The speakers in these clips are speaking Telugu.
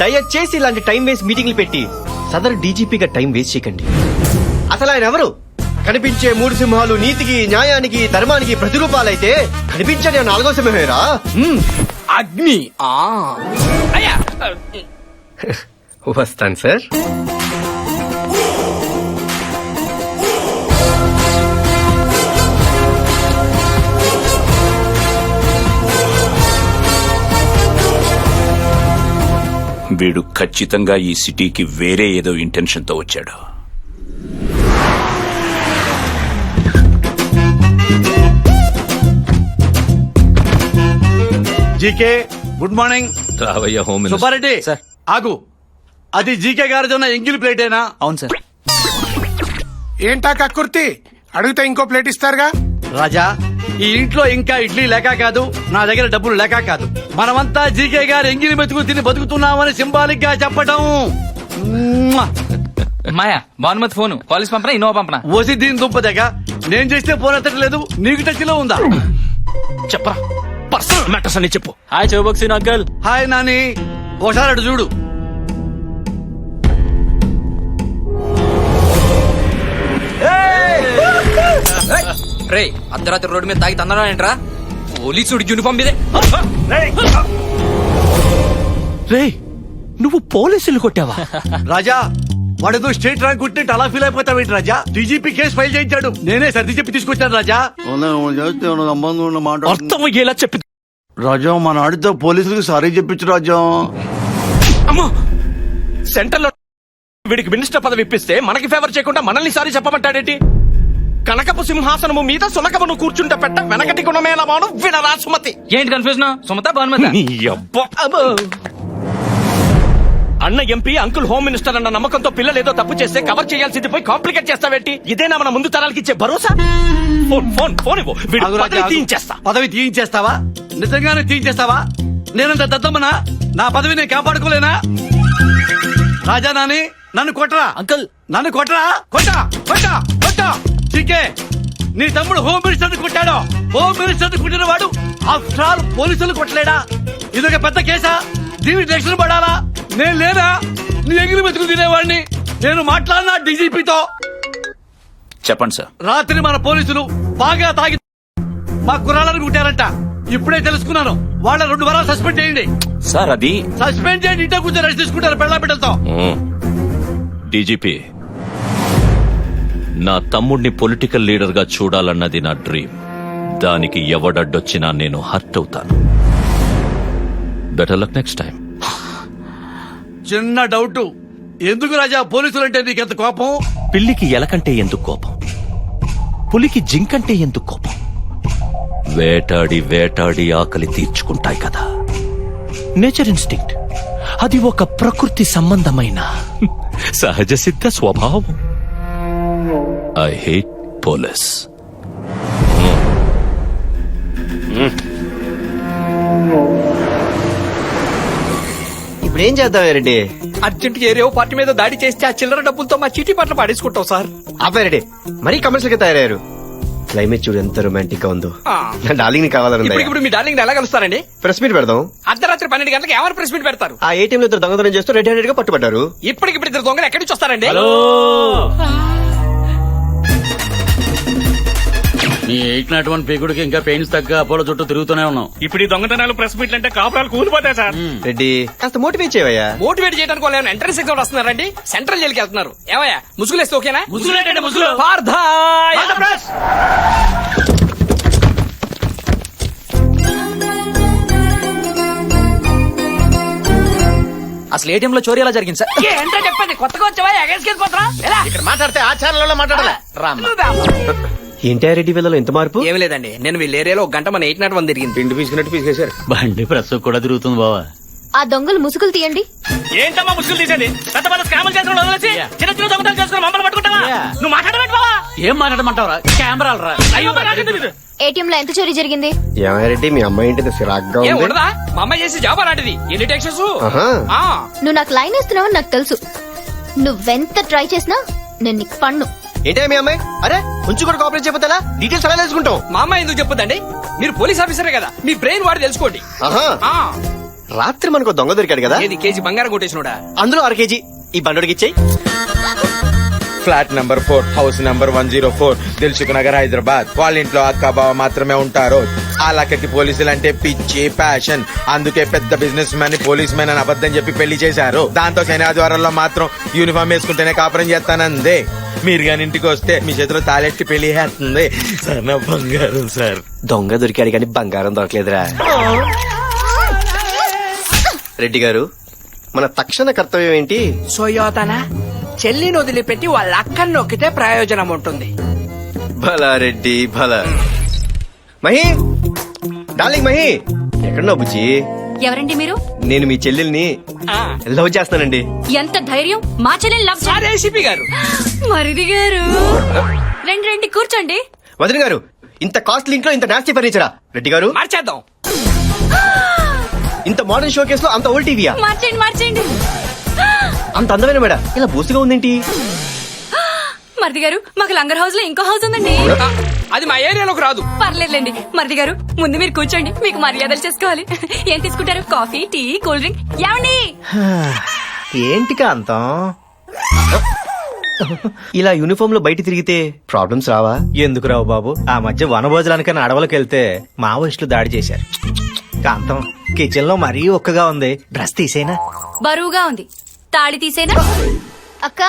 దయచేసి ఇలాంటి టైం వేస్ట్ మీటింగ్లు పెట్టి సదరు డీజీపీగా టైం వేస్ట్ చేయకండి. అసలు ఆయన ఎవరు? కనిపించే మూడు సింహాలు నీతికి న్యాయానికి ధర్మానికి ప్రతిరూపాలైతే కనిపించని నాలుగో సింహమేరా. అగ్ని. ఆ. అయ్యా! వస్తాను సార్. వీడు ఖచ్చితంగా ఈ సిటీకి వేరే ఏదో ఇంటెన్షన్తో వచ్చాడు. జీకే గుడ్ మార్నింగ్ రావయ్య హోమ్ సుబ్బారెడ్డి సార్. ఆగు. అది జీకే గారిది ఉన్న ఎంగిల్ ప్లేటేనా అవును సార్. ఏంటా కక్కుర్తి అడిగితే ఇంకో ప్లేట్ ఇస్తారుగా? రాజా ఈ ఇంట్లో ఇంకా ఇడ్లీ లేక కాదు నా దగ్గర డబ్బులు లేక కాదు. మనమంతా జీకే గారు ఎంగిలి మెతుకు తిని బతుకుతున్నామని సింబాలిక్గా చెప్పటం. మాయా భానుమతి ఫోన్ కాలేజ్ పంపనా ఇన్నోవా పంపనా? ఓసి దీని దుంపదగ నేను చేస్తే ఫోన్ ఎత్తట్లేదు నీకు టచ్లో ఉందా? చెప్పరా పర్సనల్ మ్యాటర్స్ అని చెప్పు. Hi Chowbaxi uncle. Hi Nani. ఒకసారి అటు చూడు. రే అర్ధరాత్రి రోడ్డు మీద తాగి తన్నారా ఏంట్రా పోలీసుడి యూనిఫామ్ మీదే. రే నువ్వు పోలీసులు కొట్టావా? రాజా వాడేదో స్టేట్ ర్యాంక్ ఉంటే అలా ఫీల్ అయిపోతావేంటి రాజా? డీజీపీ కేసు ఫైల్ చేయించాడు. నేనే సర్ది చెప్పి తీసుకొచ్చాను రాజా. చేస్తే సంబంధం ఉన్న మాట అర్థం అయ్యేలా చెప్పి రాజా మన ఆడితో పోలీసులకు సారీ చెప్పించు రాజా. అమ్మో! సెంటర్లో వీడికి మినిస్టర్ పదవి ఇప్పిస్తే మనకి ఫేవర్ చేయకుండా మనల్ని సారి చెప్పమంటాడేంటి? కనకపు సింహాసనము మీద సునకమును కూర్చుంటే పెట్ట వెనకటి గుణమేల మాను వినరా సుమతి. ఏంటి కన్ఫ్యూజన్ సుమత భానుమతి. అన్న ఎంపీ అంకుల్ హోమ్ మినిస్టర్ అన్న నమ్మకంతో పిల్లలు ఏదో తప్పు చేస్తే కవర్ చేయాల్సింది పోయి కాంప్లికేట్ చేస్తావేంటి? ఇదేనా మన ముందు తరాలకి ఇచ్చే భరోసా? ఫోన్ ఫోన్ ఫోన్ ఇవ్వు. వీడు ఆగు రాజా, పదవి ఆగు. తీయించేస్తా. పదవి తీయించేస్తావా? నిజంగానే తీయించేస్తావా? నేనంత దద్దమ్మనా? నా పదవి నేను కాపాడుకోలేనా? రాజా నాని నన్ను కొట్టరా అంకుల్. నన్ను కొట్టరా కొట్టా కొట్టా. చీకే నీ తమ్ముడు హోమ్ మినిస్టర్ కొట్టాడు? హోమ్ మినిస్టర్ కొట్టిన వాడు ఆఫ్టర్ ఆల్ పోలీసులు కొట్టలేడా? ఇదొక పెద్ద కేసా? దీనికి రక్షణ పడాలా? నేను లేదా నీ ఎగిరి మెతుకు తినేవాడిని. నేను మాట్లాడినా డీజీపీతో? చెప్పండి సార్. రాత్రి మన పోలీసులు బాగా తాగి మా కుర్రాళ్ళని కుట్టారంట ఇప్పుడే తెలుసుకున్నాను. వాళ్ళ రెండు వారాలు సస్పెండ్ చేయండి. సార్ అది సస్పెండ్ చేయండి. ఇంట్లో కూర్చొని రెస్ట్ తీసుకుంటారు పెళ్ళ బిడ్డలతో. డీజీపీ నా తమ్ముడిని పొలిటికల్ లీడర్గా చూడాలన్నది నా డ్రీమ్ దానికి ఎవడడ్డొచ్చినా నేను హర్ట్ అవుతాను బెటర్ లక్ నెక్స్ట్ టైం చిన్న డౌట్ ఎందుకు రాజా పోలీసులు అంటే నీకెంత కోపం? పిల్లికి ఎలకంటే ఎందుకు కోపం? పులికి జింకంటే ఎందుకు కోపం? వేటాడి వేటాడి ఆకలి తీర్చుకుంటాయి కదా. నేచర్ ఇన్స్టింక్ట్ అది ఒక ప్రకృతి సంబంధమైన సహజ సిద్ధ స్వభావం. ఐ హేట్ పోలీస్ ఇప్పుడు ఏం చేద్దాం రెడ్డి అర్జెంట్ ఏరియో పార్టీ మీద దాడి చేస్తే ఆ చిల్లర డబ్బులతో మా చీటీ పట్ల పాడేసుకుంటాం సార్. ఆపాయి రెడ్డి మరీ కమర్షియల్గా తయారయ్యారు. క్లైమేట్ చూడు ఎంత రొమాంటిక్గా ఉందో. ఆ. నా డార్లింగ్ని కావాలని ఇప్పుడు మీ డార్లింగ్ ఎలా కలుస్తారండి? ప్రెస్ మీట్ పెడదాం. అర్ధరాత్రి పన్నెండు గంటలకు ఎవరు ప్రెస్ మీట్ పెడతారు? ఆ ఏటీఎం లో ఇద్దరు దొంగతనం చేస్తూ రెడ్ హ్యాండెడ్గా పట్టుబడ్డారు. ఇప్పటికిప్పుడు ఇద్దరు దొంగలు ఎక్కడి నుంచి వస్తారండి? నీ ఎయిట్ నాట్ వన్ పేకుడికి ఇంకా పెయిన్స్ తగ్గ అపోలో చుట్టూ తిరుగుతూనే ఉన్నాం ఇప్పుడు ఈ దొంగతనాలు ప్రెస్ మీట్లు అంటే కాపురాలు కూలిపోతాయి సార్. రెడ్డి కాస్త మోటివేట్ చేయవయ్యా. మోటివేట్ చేయడానికి వాళ్ళు ఎంట్రన్స్ ఎగ్జామ్ వస్తున్నారండి సెంట్రల్ జైలుకి వెళ్తున్నారు. ఏమయ్యా? ముసుగులేస్తే ఓకేనా? ముసుగులు ఏంటండి ముసుగులు? అసలు ఏటీఎం లో చోరీ ఎలా జరిగింది సార్? ఏంటో చెప్పండి. కొత్తగా వచ్చావా? ఎగేసుకెళ్ళిపోతారా ఎలా? ఇక్కడ మాట్లాడితే ఆ ఛానల్లో మాట్లాడాలి? రామ్మ. ఏంటి రెడ్డి వీళ్ళలో ఎంత మార్పు? ఏం లేదండి. నేను వీళ్ళ ఏరియాలో ఒక గంట మన ఎయిట్ నాట్ వన్ తిరిగింది. పిండి పీసుకున్నట్టు పీసుకేశారు బండి ప్రెస్ కూడా తిరుగుతుంది బావా. ఆ దొంగలు ముసుగులు తీయండి. ఏంటమ్మా ముసుగులు తీసేది? పెద్ద పెద్ద స్కాములు చేసిన వదిలేసి చిన్న చిన్న దొంగతనాలు చేసుకుని మమ్మల్ని పట్టుకుంటావా? నువ్వు మాట్లాడమంటావా? ఏం మాట్లాడమంటావరా? కెమెరాలు రా. అయ్యో. ఏటీఎం లో ఎంత చోరీ జరిగింది? మీ అమ్మాయి సిరాగ్గా ఏం ఉంది. ఉండదా? మా అమ్మాయి చేసి జాబ్ అలాంటిది. ఎన్ని టెక్షన్స్? ఆహా. నువ్వు నాకు లైన్ వేస్తున్నావని నాకు తెలుసు. నువ్వెంత ట్రై చేసినా నేను నీకు పన్ను. ఏంటే మీ అమ్మాయి? అరే కొంచెం కూడా కాపరేట్ చేయకపోతే ఎలా? డీటెయిల్స్ ఎలా తెలుసుకుంటాం మా అమ్మాయి ఎందుకు చెప్పదండి మీరు పోలీస్ ఆఫీసరే కదా మీ బ్రెయిన్ వాడి తెలుసుకోండి. ఆహా. ఆ. రాత్రి మనకు దొంగ దొరికాడు కదా? ఏది కేజీ బంగారం కొట్టేసినోడా? అందులో అర కేజీ. ఈ బండోడికి ఇచ్చేయి. Flat number four house number one zero four Dilsukh Nagar Hyderabad. వాళ్ళ ఇంట్లో అక్క బావ మాత్రమే ఉంటారు. ఆ లక్కకి పోలీసులు అంటే పిచ్చి ప్యాషన్ అందుకే పెద్ద బిజినెస్ మ్యాన్ పోలీస్ మ్యాన్ అని అబద్ధం చెప్పి పెళ్ళి చేశారు. దాంతో శని ఆదివారంలో మాత్రం యూనిఫామ్ వేసుకుంటేనే కాపురం చేస్తానందే. మీరు కానీ ఇంటికి వస్తే మీ చేతిలో తాళెట్టి పెళ్ళి చేస్తుంది. సార్ నా బంగారం సార్. దొంగ దొరికాడు కానీ బంగారం దొరకలేదురా. రెడ్డి గారు మన తక్షణ కర్తవ్యం ఏంటి? సోయోతన? చెల్లిని వదిలిపెట్టి వాళ్ళ అక్కని నొక్కితే ప్రయోజనం ఉంటుంది. భలా రెడ్డి భలా మహి! డార్లింగ్ మహి! ఎక్కడున్నావు బుజ్జి? ఎవరండి మీరు? నేను మీ చెల్లెల్ని లవ్ చేస్తానండి. ఎంత ధైర్యం! మా చెల్లెని లవ్ ఏసీపీ గారు. మరిది గారు! రండి రండి కూర్చోండి. వదిన గారు ఇంత కాస్ట్లీ ఇంట్లో ఇంత నాస్తి ఫర్నిచరా రెడ్డి గారు. మార్చేద్దాం. ఇంత మోడర్న్ షో కేసులో అంత ఓల్డ్ టీవీయా మార్చేయండి మార్చేయండి. అంత అందమైన మేడ. ఇలా బూసుగా ఉందేంటి? మరిది గారు మాకు లంగర్ హౌస్లో ఇంకో హౌస్ ఉందండి. ఆ, అది మా ఏరియాలోకి రాదు. పర్లేదులేండి. మరిది గారు ముందు మీరు కూర్చోండి. మీకు మర్యాదలు చేసుకోవాలి. ఏం తీసుకుంటారు? Coffee tea cool drink? ఏమండి? ఏంటి కాంతం? ఇలా యూనిఫామ్లో బయట తిరిగితే ప్రాబ్లమ్స్ రావా? ఎందుకు రావు బాబు? ఆ మధ్య వనభోజనానికని అడవులకు వెళ్తే మావోయిస్టులు దాడి చేశారు. కాంతం కిచెన్లో మరీ ఒక్కగా ఉంది. డ్రెస్ తీసేనా? బరువుగా ఉంది. తాళి తీసేనా? అక్క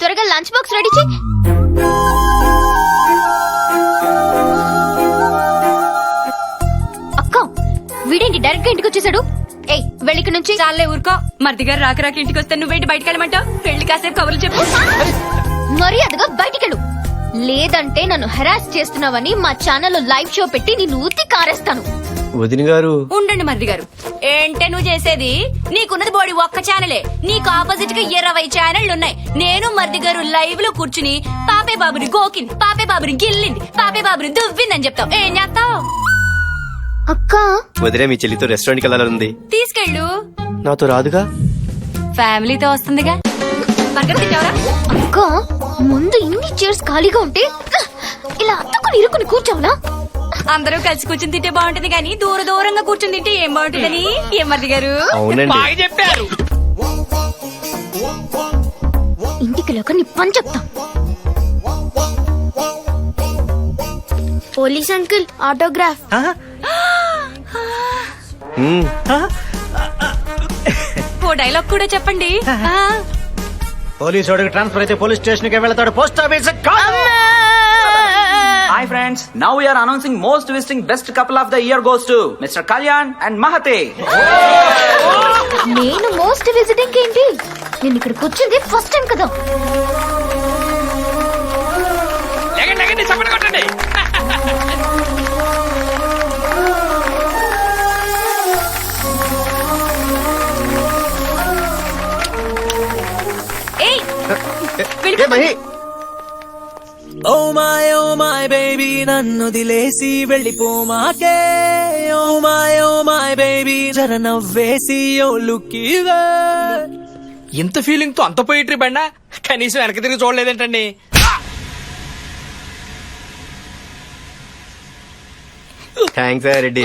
త్వరగా లంచ్ బాక్స్ రెడీ చేయి. డైరెక్ట్గా ఇంటికి వచ్చేసాడు. ఏయ్ వెళ్ళిక నుంచి. చాలే ఊరుకో. మరిది గారు రాక రాక ఇంటికి వస్తే నువ్వేంటి బయటకు వెళ్ళమంటావు? పెళ్ళి కాసేపు కబుర్లు చెప్పు. మర్యాదగా బయటికెళ్ళు. లేదంటే నన్ను హెరాస్ చేస్తున్నావని మా ఛానల్లో లైవ్ షో పెట్టి నిన్ను ఉత్తి కారేస్తాను. వదిన గారు. ఉండండి మరిది గారు ఏంటే నువ్వు చేసేది? నీకున్నది బోడి ఒక్క ఛానలే నీకు ఆపోజిట్గా ఇరవై ఛానళ్ళు ఉన్నాయి. నేను మరిది గారు లైవ్లో కూర్చుని పాపే బాబుని గోకింది పాపే బాబుని గిల్లింది పాపే బాబుని దువ్విందని చెప్తావు. ఏం చేస్తావు? అక్క. వదిలే మీ చెల్లితో రెస్టారెంట్కి వెళ్ళాలనుంది తీసుకెళ్ళు. నాతో రాదుగా? ఫ్యామిలీతో వస్తుందిగా. బర్గర్ తింటావరా? అక్క ముందు ఇన్ని చైర్స్ ఖాళీగా ఉంటే ఇలా అత్తుకుని ఇరుకుని కూర్చోవునా? అందరూ కలిసి కూర్చుని తింటే బాగుంటుంది కానీ దూర దూరంగా కూర్చుని తింటే ఏం బాగుంటుందని? ఏం మరిది గారు? అవునండి. బాగా చెప్పారు. ఇంటికి లేక నీ పని చెప్తా. Police uncle autograph. ఓ డైలాగ్ కూడా చెప్పండి. ఆ. పోలీసు వాడికి ట్రాన్స్ఫర్ అయితే పోలీస్ స్టేషన్కి వెళ్తాడు post office hi friends now we are announcing most visiting best couple of the year goes to mister Kalyan and Mahathi నేను మోస్ట్ విజిటింగ్ ఏంటి? నేను ఇక్కడికి వచ్చింది ఫస్ట్ టైం కదా. ఏ Mahi oh my oh my baby నన్ను దిలేసి వెళ్ళిపోమాకే oh my oh my baby జర నవ్వేసి ఓ లుక్కివే ఇంత ఫీలింగ్తో అంత పోయిట్రీ బండ కనీసం వెనక తిరిగి చూడలేదేంటండి థ్యాంక్స్ రెడ్డి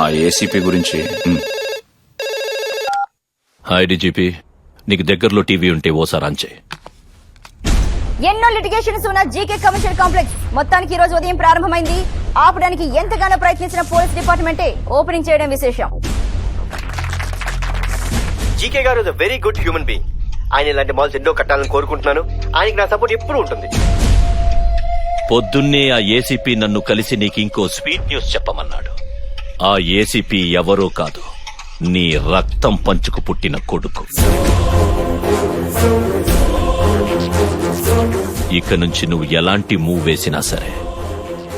ఆ ఏసీపీ గురించి హాయ్ డీజీపీ నీకు దగ్గరలో టీవీ ఉంటే ఓసారి అంచే ఎన్నో లిటిగేషన్స్ ఉన్న జీకే కమర్షియల్ కాంప్లెక్స్ మొత్తానికి ఈ రోజు ఉదయం ప్రారంభమైంది. ఆపడానికి ఎంతగానో ప్రయత్నించిన పోలీస్ డిపార్ట్మెంటే ఓపెనింగ్ చేయడం విశేషం. జీకే గారు is very good human being ఆయన ఇలాంటి మాల్స్ ఎన్నో కట్టాలని కోరుకుంటున్నాను. ఆయనకి నా సపోర్ట్ ఎప్పుడూ ఉంటుంది. పొద్దున్నే ఆ ఏసీపీ నన్ను కలిసి నీకు ఇంకో స్వీట్ న్యూస్ చెప్పమన్నాడు. ఆ ఏసీపీ ఎవరో కాదు. నీ రక్తం పంచుకు పుట్టిన కొడుకు. ఇక నుంచి నువ్వు ఎలాంటి మూవ్ వేసినా సరే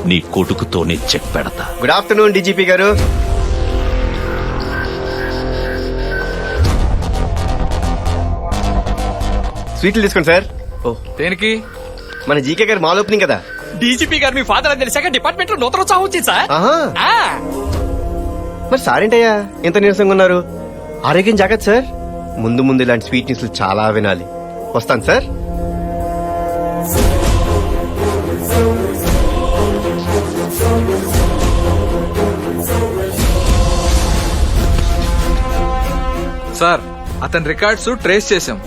నీ కొడుకుతోనే చెక్ పెడతా. గుడ్ ఆఫ్టర్నూన్ డీజీపీ గారు. స్వీట్లు తీసుకోండి సార్. ఓ దేనికి? మన జీకే గారు మాల్ ఓపెనింగ్ కదా డీజీపీ గారు మీ ఫాదర్ అని తెలిసాక డిపార్ట్మెంట్లో నూతన ఉత్సాహం వచ్చింది సార్. ఆహా. ఆ, మరి సారేంటయ్యా ఎంత నీరసంగా ఉన్నారు? ఆరోగ్యం జాగ్రత్త సార్. ముందు ముందు ఇలాంటి స్వీట్ చాలా వినాలి. వస్తాను సార్. సార్ అతని రికార్డ్స్ ట్రేస్ చేశాం.